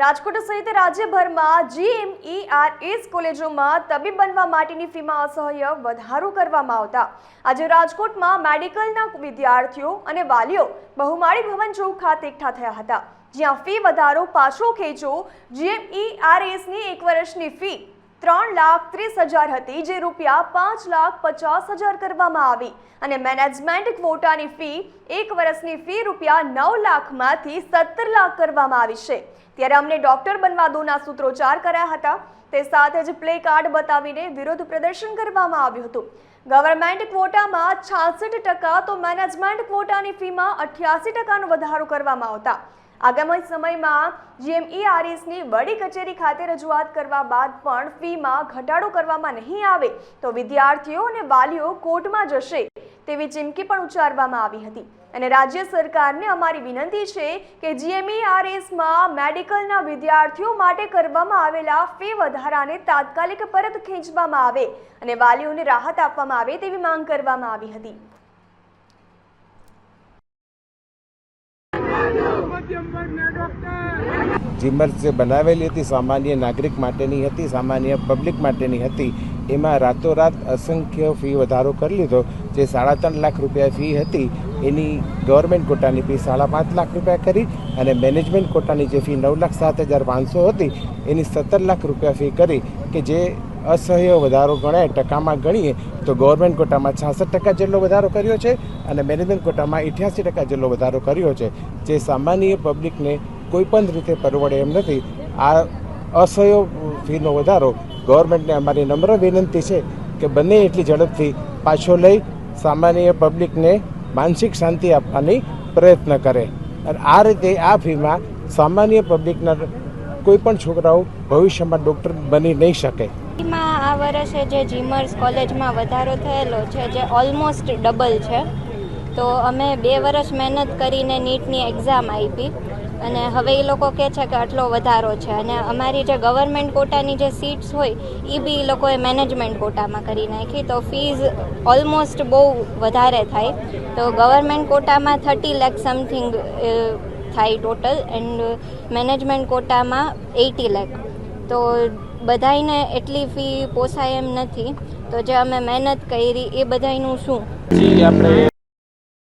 રાજકોટ સહિત રાજ્યભરમાં જીએમઈઆરએસ કોલેજોમાં તબીબ બનવા માટેની ફીમાં અસહ્ય વધારો કરવામાં આવતા. આજે રાજકોટમાં મેડિકલના વિદ્યાર્થીઓ અને વાલીઓ બહુમાળી ભવન ચોક ખાતે એકઠા થયા હતા. જ્યાં ફી વધારો પાછો ખેંચો જીએમઈઆરએસની એક વર્ષની ફી ત્રણ લાખ ત્રીસ હજાર હતી, જે રૂપિયા પાંચ લાખ પચાસ હજાર કરવામાં આવી. અને મેનેજમેન્ટ ક્વોટાની ફી, એક વર્ષની ફી રૂપિયા નવ લાખમાંથી સત્તર લાખ કરવામાં આવી છે. ત્યારે અમને ડોક્ટર બનવા દોના સૂત્રોચ્ચાર કર્યા હતા. તે સાથે જ પ્લે કાર્ડ બતાવીને વિરોધ પ્રદર્શન કરવામાં આવ્યું હતું. ગવર્મેન્ટ ક્વોટામાં છાસઠ ટકા તો મેનેજમેન્ટ ક્વોટાની ફીમાં અઠ્યાસી ટકાનો વધારો કરવામાં આવતા. આગામી સમયમાં જીએમઈઆરએસની વડી કચેરી ખાતે રજૂઆત કરવા બાદ પણ ફીમાં ઘટાડો કરવામાં નહીં આવે તો વિદ્યાર્થીઓ અને વાલીઓ કોર્ટમાં જશે તેવી ચીમકી પણ ઉચ્ચારવામાં આવી હતી. અને રાજ્ય સરકારને અમારી વિનંતી છે કે જીએમઈઆરએસમાં મેડિકલના વિદ્યાર્થીઓ માટે કરવામાં આવેલા ફી વધારાને તાત્કાલિક પરત ખેંચવામાં આવે અને વાલીઓને રાહત આપવામાં આવે તેવી માંગ કરવામાં આવી હતી. વર્ગના જે બનાવેલી હતી સામાન્ય નાગરિક માટેની હતી, સામાન્ય પબ્લિક માટેની હતી, એમાં રાતોરાત અસંખ્ય ફી વધારો કરી લીધો. જે સાડા ત્રણ લાખ રૂપિયા ફી હતી, એની ગવર્મેન્ટ કોટાની ફી સાડા પાંચ લાખ રૂપિયા કરી અને મેનેજમેન્ટ કોટાની જે ફી નવ લાખ સાત હજાર પાંચસો હતી, એની સત્તર લાખ રૂપિયા ફી કરી કે જે અસહ્ય વધારો ગણાય ટકામાં ગણીએ તો ગવર્મેન્ટ કોટામાં છાસઠ ટકા જેટલો વધારો કર્યો છે અને મેનેજમેન્ટ કોટામાં અઠ્યાસી ટકા જેટલો વધારો કર્યો છે. જે સામાન્ય પબ્લિકને કોઈ પણ રીતે પરવડે એમ નથી. આ અસહ્ય ફીનો વધારો ગવર્મેન્ટને અમારી નમ્ર વિનંતી છે કે બંને એટલી ઝડપથી પાછો લઈ સામાન્ય પબ્લિકને માનસિક શાંતિ આપવાની પ્રયત્ન કરે. અને આ રીતે આ ફીમાં સામાન્ય પબ્લિકના કોઈ પણ છોકરાઓ ભવિષ્યમાં ડૉક્ટર બની નહીં શકે. આ વર્ષે જે જીમર્સ કોલેજમાં વધારો થયેલો છે, જે ઓલમોસ્ટ ડબલ છે. તો અમે બે વર્ષ મહેનત કરીને નીટની એક્ઝામ આપી અને હવે એ લોકો કહે છે કે આટલો વધારો છે. અને અમારી જે ગવર્મેન્ટ કોટાની જે સીટ્સ હોય એ બી એ લોકોએ મેનેજમેન્ટ કોટામાં કરી નાખી. તો ફીઝ ઓલમોસ્ટ બહુ વધારે થાય. તો ગવર્મેન્ટ કોટામાં થર્ટી લેખ સમથિંગ થાય ટોટલ એન્ડ મેનેજમેન્ટ કોટામાં એટી લેખ તો બધાયને એટલી ફી પોસાય એમ નથી. તો જે અમે મહેનત કરી એ બધાયનું શું? આપણે